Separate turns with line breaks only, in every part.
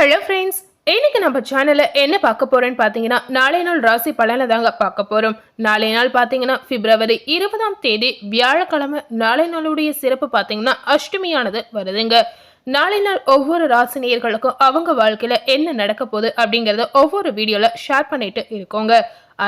Hello friends இன்னைக்கு நம்ம சேனலில் என்ன பார்க்க போறோம்னு பார்த்தீங்கன்னா நாளை நாள் ராசி பலனை தாங்க பார்க்க போகிறோம் நாளை நாள் பார்த்தீங்கன்னா பிப்ரவரி இருபதாம் தேதி வியாழக்கிழமை நாளை நாளுடைய சிறப்பு பார்த்தீங்கன்னா அஷ்டமியானது வருதுங்க. நாளை நாள் ஒவ்வொரு ராசினியர்களுக்கும் அவங்க வாழ்க்கையில என்ன நடக்க போகுது அப்படிங்கறத ஒவ்வொரு வீடியோவில் ஷேர் பண்ணிட்டு இருக்கோங்க.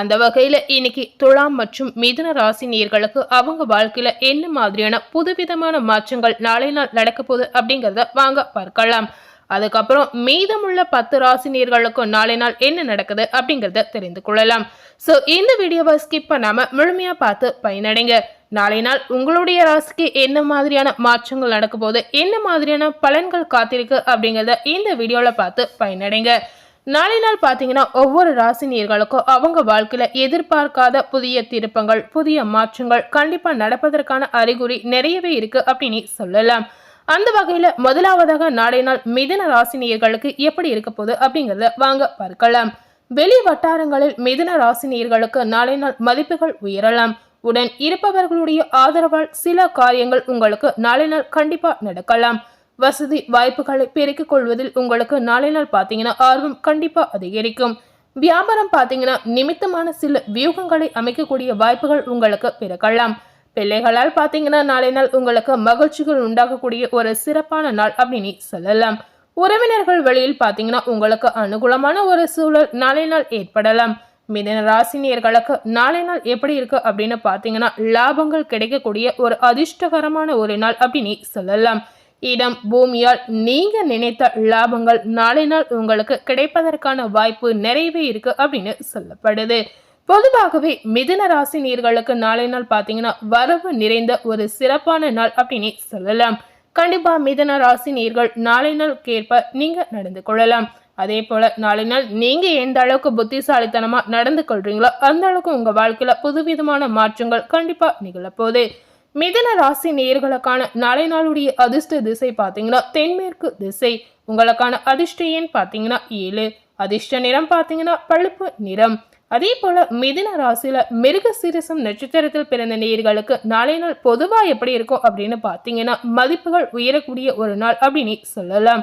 அந்த வகையில் இன்னைக்கு துலாம் மற்றும் மிதுன ராசினியர்களுக்கு அவங்க வாழ்க்கையில என்ன மாதிரியான புதுவிதமான மாற்றங்கள் நாளை நாள் நடக்க போகுது அப்படிங்கிறத வாங்க பார்க்கலாம். அதுக்கப்புறம் மீதமுள்ள பத்து ராசினியர்களுக்கும் நாளை நாள் என்ன நடக்குது அப்படிங்கிறத தெரிந்து கொள்ளலாம். ஸோ இந்த வீடியோவை ஸ்கிப் பண்ணாமல் முழுமையாக பார்த்து பயனடைங்க. நாளை நாள் உங்களுடைய ராசிக்கு என்ன மாதிரியான மாற்றங்கள் நடக்க போகுது என்ன மாதிரியான பலன்கள் காத்திருக்கு அப்படிங்கிறத இந்த வீடியோவில் பார்த்து பயனடைங்க. நாளை நாள் பார்த்தீங்கன்னா ஒவ்வொரு ராசினியர்களுக்கும் அவங்க வாழ்க்கையில் எதிர்பார்க்காத புதிய திருப்பங்கள் புதிய மாற்றங்கள் கண்டிப்பாக நடப்பதற்கான அறிகுறி நிறையவே இருக்குது அப்படின்னு சொல்லலாம். அந்த வகையில முதலாவதாக நாளை நாள் மிதன ராசினியர்களுக்கு எப்படி இருக்க போகுது அப்படிங்கறத வாங்க பார்க்கலாம். வெளி வட்டாரங்களில் மிதன ராசினியர்களுக்கு நாளை நாள் மதிப்புகள் உயரலாம். உடன் இருப்பவர்களுடைய ஆதரவால் சில காரியங்கள் உங்களுக்கு நாளை நாள் கண்டிப்பா நடக்கலாம். வசதி வாய்ப்புகளை பெருக்கிக் கொள்வதில் உங்களுக்கு நாளை நாள் பார்த்தீங்கன்னா ஆர்வம் கண்டிப்பா அதிகரிக்கும். வியாபாரம் பார்த்தீங்கன்னா நிமித்தமான சில வியூகங்களை அமைக்கக்கூடிய வாய்ப்புகள் உங்களுக்கு பிறக்கலாம். பிள்ளைகளால் பார்த்தீங்கன்னா நாளை நாள் உங்களுக்கு மகிழ்ச்சிகள் உண்டாகக்கூடிய ஒரு சிறப்பான நாள் அப்படின்னு சொல்லலாம். உறவினர்கள் வழியில் பார்த்தீங்கன்னா உங்களுக்கு அனுகூலமான ஒரு சூழல் நாளை நாள் ஏற்படலாம். மிதன ராசினியர்களுக்கு நாளை நாள் எப்படி இருக்கு அப்படின்னு பார்த்தீங்கன்னா லாபங்கள் கிடைக்கக்கூடிய ஒரு அதிர்ஷ்டகரமான ஒரு நாள் அப்படின்னு சொல்லலாம். இடம் பூமியால் நீங்க நினைத்த லாபங்கள் நாளை நாள் உங்களுக்கு கிடைப்பதற்கான வாய்ப்பு நிறையவே இருக்கு அப்படின்னு சொல்லப்படுது. பொதுவாகவே மிதுன ராசி நீர்களுக்கு நாளை நாள் பார்த்தீங்கன்னா வரவு நிறைந்த ஒரு சிறப்பான நாள் அப்படின்னு சொல்லலாம். கண்டிப்பா மிதன ராசி நீர்கள் நாளை நாளுக்கேற்ப கேட்ப நீங்க நடந்து கொள்ளலாம். அதே போல நாளை நாள் நீங்க எந்த அளவுக்கு புத்திசாலித்தனமா நடந்து கொள்றீங்களோ அந்த அளவுக்கு உங்க வாழ்க்கையில புதுவிதமான மாற்றங்கள் கண்டிப்பா நிகழப்போகுது. மிதன ராசி நேர்களுக்கான நாளை நாளுடைய அதிர்ஷ்ட திசை பார்த்தீங்கன்னா தென்மேற்கு திசை. உங்களுக்கான அதிர்ஷ்ட எண் பார்த்தீங்கன்னா ஏழு. அதிர்ஷ்ட நிறம் பார்த்தீங்கன்னா பழுப்பு நிறம். அதே போல மிதின ராசியில மிருக சீரசம் நட்சத்திரத்தில் பிறந்த நேர்களுக்கு நாளை நாள் பொதுவா எப்படி இருக்கும் அப்படின்னு பார்த்தீங்கன்னா மதிப்புகள் உயரக்கூடிய ஒரு நாள் அப்படின்னு சொல்லலாம்.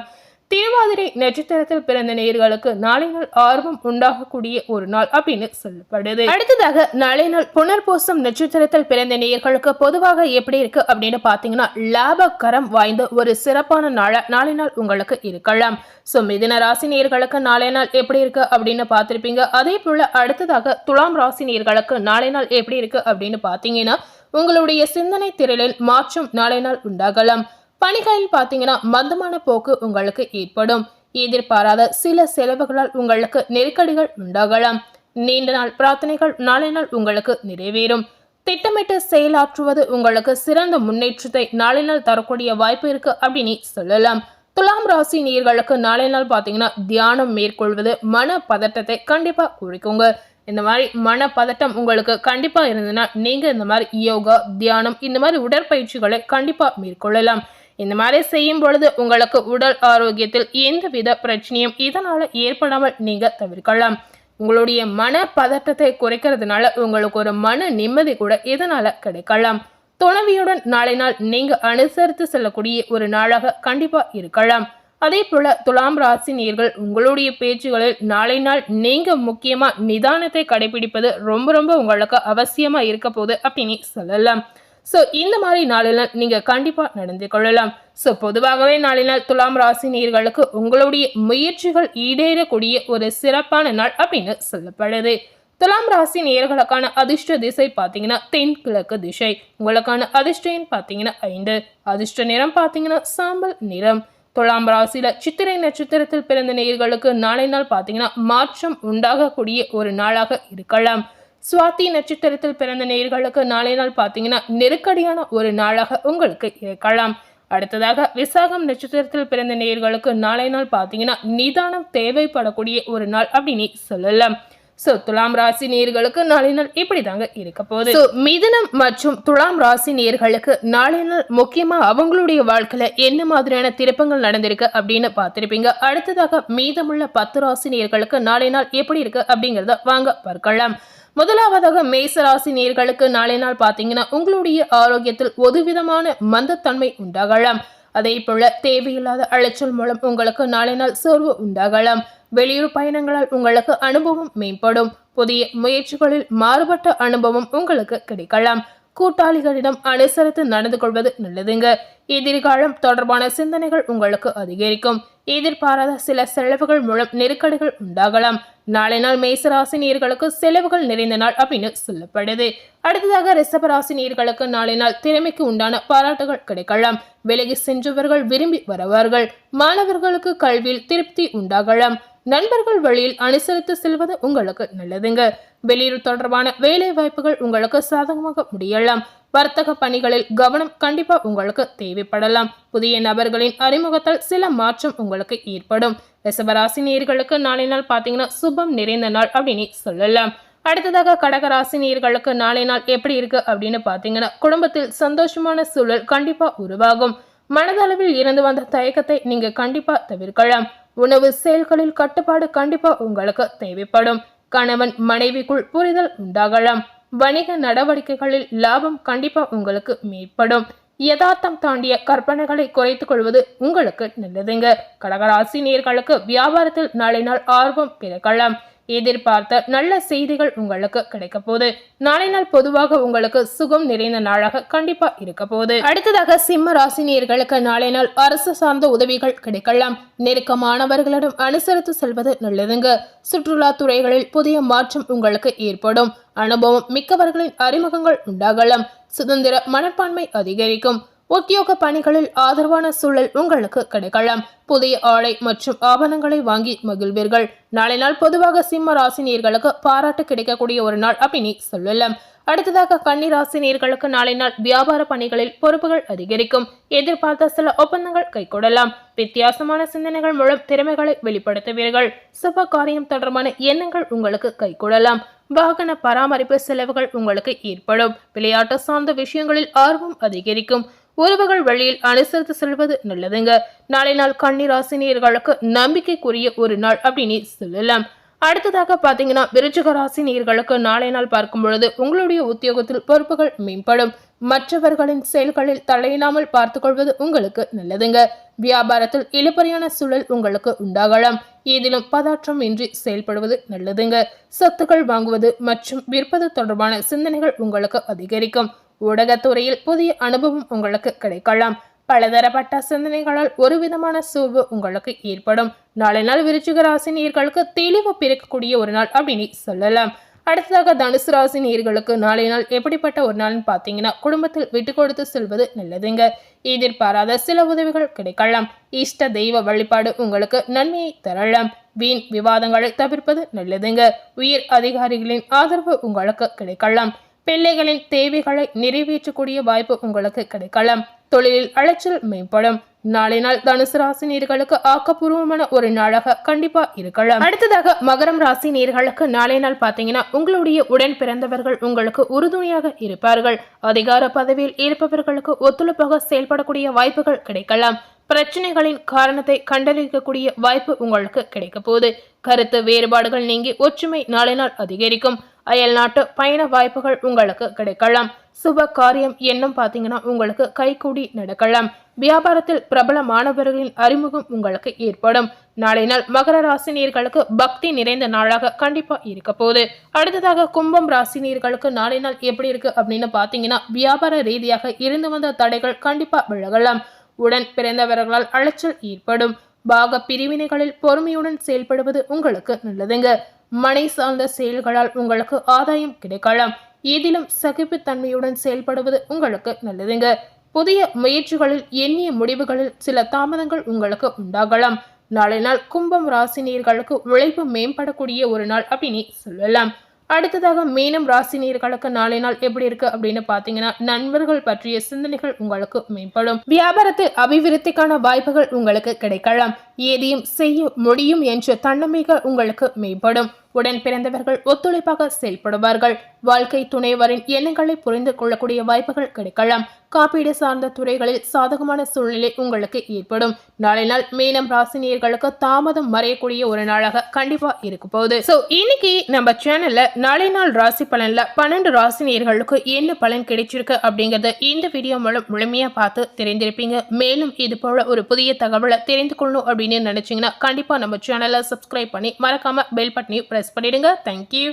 தேவாதிரை நட்சத்திரத்தில் பிறந்த நேர்களுக்கு நாளை நாள் ஆர்வம் உண்டாகக்கூடிய ஒரு நாள் அப்படின்னு சொல்லப்படுது. அடுத்ததாக நாளை நாள் புனர்பூசம் நட்சத்திரத்தில் பிறந்த நேர்களுக்கு பொதுவாக எப்படி இருக்கு அப்படின்னு பாத்தீங்கன்னா லாபகரம் வாய்ந்த ஒரு சிறப்பான நாளா நாளை நாள் உங்களுக்கு இருக்கலாம். ஸோ மிதின ராசி நேர்களுக்கு நாளை நாள் எப்படி இருக்கு அப்படின்னு பார்த்துருப்பீங்க. அதே போல அடுத்ததாக துலாம் ராசி நேர்களுக்கு நாளை நாள் எப்படி இருக்கு அப்படின்னு பாத்தீங்கன்னா உங்களுடைய சிந்தனை திரளில் மாற்றம் நாளை நாள் உண்டாகலாம். பணிகளில் பார்த்தீங்கன்னா மந்தமான போக்கு உங்களுக்கு ஏற்படும். எதிர்பாராத சில செலவுகளால் உங்களுக்கு நெருக்கடிகள் உண்டாகலாம். நீண்ட நாள் பிரார்த்தனைகள் நாளை நாள் உங்களுக்கு நிறைவேறும். திட்டமிட்டு செயலாற்றுவது உங்களுக்கு சிறந்த முன்னேற்றத்தை நாளை நாள் தரக்கூடிய வாய்ப்பு இருக்கு அப்படின்னு சொல்லலாம். துலாம் ராசி நீர்களுக்கு நாளை நாள் பார்த்தீங்கன்னா தியானம் மேற்கொள்வது மன பதட்டத்தை கண்டிப்பா குறிக்குங்க. இந்த மாதிரி மன பதட்டம் உங்களுக்கு கண்டிப்பா இருந்ததுன்னா நீங்க இந்த மாதிரி யோகா தியானம் இந்த மாதிரி உடற்பயிற்சிகளை கண்டிப்பா மேற்கொள்ளலாம். இந்த மாதிரி செய்யும் பொழுது உங்களுக்கு உடல் ஆரோக்கியத்தில் எந்தவித பிரச்சனையும் இதனால் ஏற்படாமல் நீங்கள் தவிர்க்கலாம். உங்களுடைய மன பதட்டத்தை குறைக்கிறதுனால உங்களுக்கு ஒரு மன நிம்மதி கூட இதனால் கிடைக்கலாம். துணவியுடன் நாளை நாள் நீங்கள் அனுசரித்து செல்லக்கூடிய ஒரு நாளாக கண்டிப்பாக இருக்கலாம். அதே போல துலாம் ராசி நீர்கள் உங்களுடைய பேச்சுகளில் நாளை நாள் நீங்க முக்கியமா நிதானத்தை கடைபிடிப்பது ரொம்ப ரொம்ப உங்களுக்கு அவசியமா இருக்க போகுது அப்படின்னு சொல்லலாம். ஸோ இந்த மாதிரி நாளில் நீங்கள் கண்டிப்பாக நடந்து கொள்ளலாம். ஸோ பொதுவாகவே நாளினால் துலாம் ராசி நேர்களுக்கு உங்களுடைய முயற்சிகள் ஈடேறக்கூடிய ஒரு சிறப்பான நாள் அப்படின்னு சொல்லப்படுது. துலாம் ராசி நேர்களுக்கான அதிர்ஷ்ட திசை பார்த்தீங்கன்னா தென்கிழக்கு திசை. உங்களுக்கான அதிர்ஷ்டம் பார்த்தீங்கன்னா ஐந்து. அதிர்ஷ்ட நிறம் பார்த்தீங்கன்னா சாம்பல் நிறம். துலாம் ராசியில் சித்திரை நட்சத்திரத்தில் பிறந்த நேர்களுக்கு நாளை நாள் பார்த்தீங்கன்னா மாற்றம் உண்டாகக்கூடிய ஒரு நாளாக இருக்கலாம். சுவாதி நட்சத்திரத்தில் பிறந்த நேர்களுக்கு நாளை நாள் பார்த்தீங்கன்னா நெருக்கடியான ஒரு நாளாக உங்களுக்கு இருக்கலாம். அடுத்ததாக விசாகம் நட்சத்திரத்தில் பிறந்த நேர்களுக்கு நாளை நாள் பார்த்தீங்கன்னா நிதானம் தேவைப்படக்கூடிய ஒரு நாள் அப்படின்னு சொல்லலாம். ஸோ துலாம் ராசி நேர்களுக்கு நாளை நாள் இப்படி தாங்க இருக்க போகுது. ஸோ மிதனம் மற்றும் துலாம் ராசி நேர்களுக்கு நாளை நாள் முக்கியமாக அவங்களுடைய வாழ்க்கையில என்ன மாதிரியான திருப்பங்கள் நடந்திருக்கு அப்படின்னு பார்த்துருப்பீங்க. அடுத்ததாக மீதமுள்ள பத்து ராசி நேர்களுக்கு நாளை நாள் எப்படி இருக்கு அப்படிங்கிறத வாங்க பார்க்கலாம். முதலாவதாக மேசராசி நேர்களுக்கு நாளை நாள் பார்த்தீங்கன்னா உங்களுடைய ஆரோக்கியத்தில் ஒரு விதமான மந்தத்தன்மை உண்டாகலாம். அதே போல தேவையில்லாத அலைச்சல் மூலம் உங்களுக்கு நாளை நாள் சோர்வு உண்டாகலாம். வெளியூர் பயணங்களால் உங்களுக்கு அனுபவம் மேம்படும். புதிய முயற்சிகளில் மாறுபட்ட அனுபவம் உங்களுக்கு கிடைக்கலாம். கூட்டாளிகளிடம் அனுசரித்து நடந்து கொள்வது நல்லதுங்க. எதிர்காலம் தொடர்பான சிந்தனைகள் உங்களுக்கு அதிகரிக்கும். எதிர்பாராத சில செலவுகள் மூலம் நெருக்கடிகள் உண்டாகலாம். நாளை நாள் மேசராசினியர்களுக்கு செலவுகள் நிறைந்த நாள் அப்படின்னு சொல்லப்படுது. அடுத்ததாக ரிசபராசினியர்களுக்கு நாளை நாள் திறமைக்கு உண்டான பாராட்டுகள் கிடைக்கலாம். விலகி சென்றவர்கள் விரும்பி வருவார்கள். மாணவர்களுக்கு கல்வியில் திருப்தி உண்டாகலாம். நண்பர்கள் வழியில் அனுசரித்து செல்வது உங்களுக்கு நல்லதுங்க. வெளியூர் தொடர்பான வேலை வாய்ப்புகள் உங்களுக்கு சாதகமாக முடியலாம். வர்த்தக பணிகளில் கவனம் கண்டிப்பா உங்களுக்கு தேவைப்படலாம். புதிய நபர்களின் அறிமுகத்தால் சில மாற்றம் உங்களுக்கு ஏற்படும். ரிசபராசி நேர்களுக்கு நாளை நாள் பார்த்தீங்கன்னா சுபம் நிறைந்த நாள் அப்படின்னு சொல்லலாம். அடுத்ததாக கடகராசி நேர்களுக்கு நாளை நாள் எப்படி இருக்கு அப்படின்னு பார்த்தீங்கன்னா குடும்பத்தில் சந்தோஷமான சூழல் கண்டிப்பா உருவாகும். மனதளவில் இருந்து வந்த தயக்கத்தை நீங்க கண்டிப்பா தவிர்க்கலாம். உணவு செயல்களில் கட்டுப்பாடு கண்டிப்பா உங்களுக்கு தேவைப்படும். கணவன் மனைவிக்குள் புரிதல் உண்டாகலாம். வணிக நடவடிக்கைகளில் லாபம் கண்டிப்பா உங்களுக்கு மேற்படும் யதார்த்தம் தாண்டிய கற்பனைகளை குறைத்துக் கொள்வது உங்களுக்கு நல்லதுங்க. கடகராசி நேர்களுக்கு வியாபாரத்தில் நாளை நாள் ஆர்வம் பிறக்கலாம். எதிர்பார்த்த நல்ல செய்திகள் உங்களுக்கு கிடைக்க போகுது. நாளை நாள் பொதுவாக உங்களுக்கு சுகம் நிறைந்த நாளாக கண்டிப்பா இருக்க போகுது. அடுத்ததாக சிம்ம ராசினியர்களுக்கு நாளை நாள் அரசு சார்ந்த உதவிகள் கிடைக்கலாம். நெருக்கமானவர்களிடம் அனுசரித்து செல்வது நல்லதுங்க. சுற்றுலா துறைகளில் புதிய மாற்றம் உங்களுக்கு ஏற்படும். அனுபவம் மிக்கவர்களின் அறிமுகங்கள் உண்டாகலாம். சுதந்திர மனப்பான்மை அதிகரிக்கும். உத்தியோக பணிகளில் ஆதரவான சூழல் உங்களுக்கு கிடைக்கலாம். புதிய ஆடை மற்றும் ஆபரணங்களை வாங்கி மகிழ்வீர்கள். நாளை நாள் பொதுவாக சிம்ம ராசினியர்களுக்கு பாராட்டு கிடைக்கக்கூடிய ஒரு நாள் அப்படின்னு சொல்லலாம். அடுத்ததாக கன்னி ராசினியர்களுக்கு நாளை நாள் வியாபார பணிகளில் பொறுப்புகள் அதிகரிக்கும். எதிர்பார்த்த சில ஒப்பந்தங்கள் கைகூடலாம். வித்தியாசமான சிந்தனைகள் மூலம் திறமைகளை வெளிப்படுத்துவீர்கள். சுப காரியம் தொடர்பான எண்ணங்கள் உங்களுக்கு கைகூடலாம். வாகன பராமரிப்பு செலவுகள் உங்களுக்கு ஏற்படும். விளையாட்டு சார்ந்த விஷயங்களில் ஆர்வம் அதிகரிக்கும். உறவுகள் வழியில் அனுசரித்து செல்வது நல்லதுங்க. நாளை நாள் கன்னிராசினியர்களுக்கு நம்பிக்கைக்குரிய ஒரு நாள் அப்படின்னு சொல்லலாம். அடுத்ததாக பார்த்தீங்கன்னா விருச்சிக ராசி நேர்களுக்கு நாளை நாள் பார்க்கும் பொழுது உங்களுடைய உத்தியோகத்தில் பொறுப்புகள் மேம்படும். மற்றவர்களின் செயல்களில் தலையிடாமல் பார்த்துக்கொள்வது உங்களுக்கு நல்லதுங்க. வியாபாரத்தில் இழுபறியான சூழல் உங்களுக்கு உண்டாகலாம். ஏதிலும் பதாற்றம் இன்றி செயல்படுவது நல்லதுங்க. சொத்துக்கள் வாங்குவது மற்றும் விற்பது தொடர்பான சிந்தனைகள் உங்களுக்கு அதிகரிக்கும். ஊடகத்துறையில் புதிய அனுபவம் உங்களுக்கு கிடைக்கலாம். பலதரப்பட்ட சிந்தனைகளால் ஒரு விதமான சோர்வு உங்களுக்கு ஏற்படும். நாளை நாள் விருச்சிக ராசி நீர்களுக்கு தெளிவு பிறக்கக்கூடிய ஒரு நாள் அப்படின்னு சொல்லலாம். அடுத்ததாக தனுசு ராசி நீர்களுக்கு நாளை நாள் எப்படிப்பட்ட ஒரு நாள்னு பார்த்தீங்கன்னா குடும்பத்தில் விட்டு கொடுத்து செல்வது நல்லதுங்க. எதிர்பாராத சில உதவிகள் கிடைக்கலாம். இஷ்ட தெய்வ வழிபாடு உங்களுக்கு நன்மையை தரலாம். வீண் விவாதங்களை தவிர்ப்பது நல்லதுங்க. உயர் அதிகாரிகளின் ஆதரவு உங்களுக்கு கிடைக்கலாம். பிள்ளைகளின் தேவைகளை நிறைவேற்றக்கூடிய வாய்ப்பு உங்களுக்கு கிடைக்கலாம். தொழிலில் அலைச்சல் மேம்படும். நாளை நாள் தனுசு ராசி நீர்களுக்கு ஆக்கப்பூர்வமான ஒரு நாளாக கண்டிப்பா இருக்கலாம். அடுத்ததாக மகரம் ராசி நேர்களுக்கு நாளை நாள் பாத்தீங்கன்னா உங்களுடைய உடன் பிறந்தவர்கள் உங்களுக்கு உறுதுணையாக இருப்பார்கள். அதிகார பதவியில் இருப்பவர்களுக்கு ஒத்துழைப்பாக செயல்படக்கூடிய வாய்ப்புகள் கிடைக்கலாம். பிரச்சனைகளின் காரணத்தை கண்டறியக்கூடிய வாய்ப்பு உங்களுக்கு கிடைக்க போகுது. கருத்து வேறுபாடுகள் நீங்கி ஒற்றுமை நாளை நாள் அதிகரிக்கும். அயல் நாட்டு பயண வாய்ப்புகள் உங்களுக்கு கிடைக்கலாம். சுப காரியம் என்னும் பார்த்தீங்கன்னா உங்களுக்கு கைகூடி நடக்கலாம். வியாபாரத்தில் பிரபல மாணவர்களின் அறிமுகம் உங்களுக்கு ஏற்படும். நாளை நாள் மகர ராசினியர்களுக்கு பக்தி நிறைந்த நாளாக கண்டிப்பா இருக்க போகுது. அடுத்ததாக கும்பம் ராசினியர்களுக்கு நாளை நாள் எப்படி இருக்கு அப்படின்னு பாத்தீங்கன்னா வியாபார ரீதியாக இருந்து வந்த தடைகள் கண்டிப்பா விலகலாம். உடன் பிறந்தவர்களால் அலைச்சல் ஏற்படும். பாக பிரிவினைகளில் பொறுமையுடன் செயல்படுவது உங்களுக்கு நல்லதுங்க. மனை சார்ந்த செயல்களால் உங்களுக்கு ஆதாயம் கிடைக்கலாம். ஏதிலும் சகிப்புத்தன்மையுடன் செயல்படுவது உங்களுக்கு நல்லதுங்க. புதிய முயற்சிகளில் எண்ணிய முடிவுகளில் சில தாமதங்கள் உங்களுக்கு உண்டாகலாம். நாளை நாள் கும்பம் ராசினியர்களுக்கு உழைப்பு மேம்படக்கூடிய ஒரு நாள் அப்படின்னு சொல்லலாம். அடுத்ததாக மீனம் ராசினியர்களுக்கு நாளை நாள் எப்படி இருக்கு அப்படின்னு பாத்தீங்கன்னா நண்பர்கள் பற்றிய சிந்தனைகள் உங்களுக்கு மேம்படும். வியாபாரத்தில் அபிவிருத்திக்கான வாய்ப்புகள் உங்களுக்கு கிடைக்கலாம். ஏதையும் செய்ய முடியும் என்ற தன்னம்பிக்கை உங்களுக்கு மேம்படும். உடன் பிறந்தவர்கள் ஒத்துழைப்பாக செயல்படுவார்கள். வாழ்க்கை துணைவரின் எண்ணங்களை புரிந்து கொள்ளக்கூடிய வாய்ப்புகள் கிடைக்கலாம். காப்பீடு சார்ந்த துறைகளில் சாதகமான சூழ்நிலை உங்களுக்கு ஏற்படும். நாளை நாள் மீனம் ராசினியர்களுக்கு தாமதம் மறையக்கூடிய ஒரு நாளாக கண்டிப்பா இருக்க போகுது. ஸோ இன்னைக்கு நம்ம சேனல்ல நாளை நாள் ராசி பலன்ல பன்னெண்டு ராசினியர்களுக்கு என்ன பலன் கிடைச்சிருக்கு அப்படிங்கறத இந்த வீடியோ மூலம் முழுமையா பார்த்து தெரிந்திருப்பீங்க. மேலும் இது போல ஒரு புதிய தகவலை தெரிந்து கொள்ளணும் அப்படின்னு நினைச்சீங்கன்னா கண்டிப்பா நம்ம சேனலை சப்ஸ்கிரைப் பண்ணி மறக்காம பெல் பட்டனையும் பிரஸ் பண்ணிடுங்க தேங்க்யூ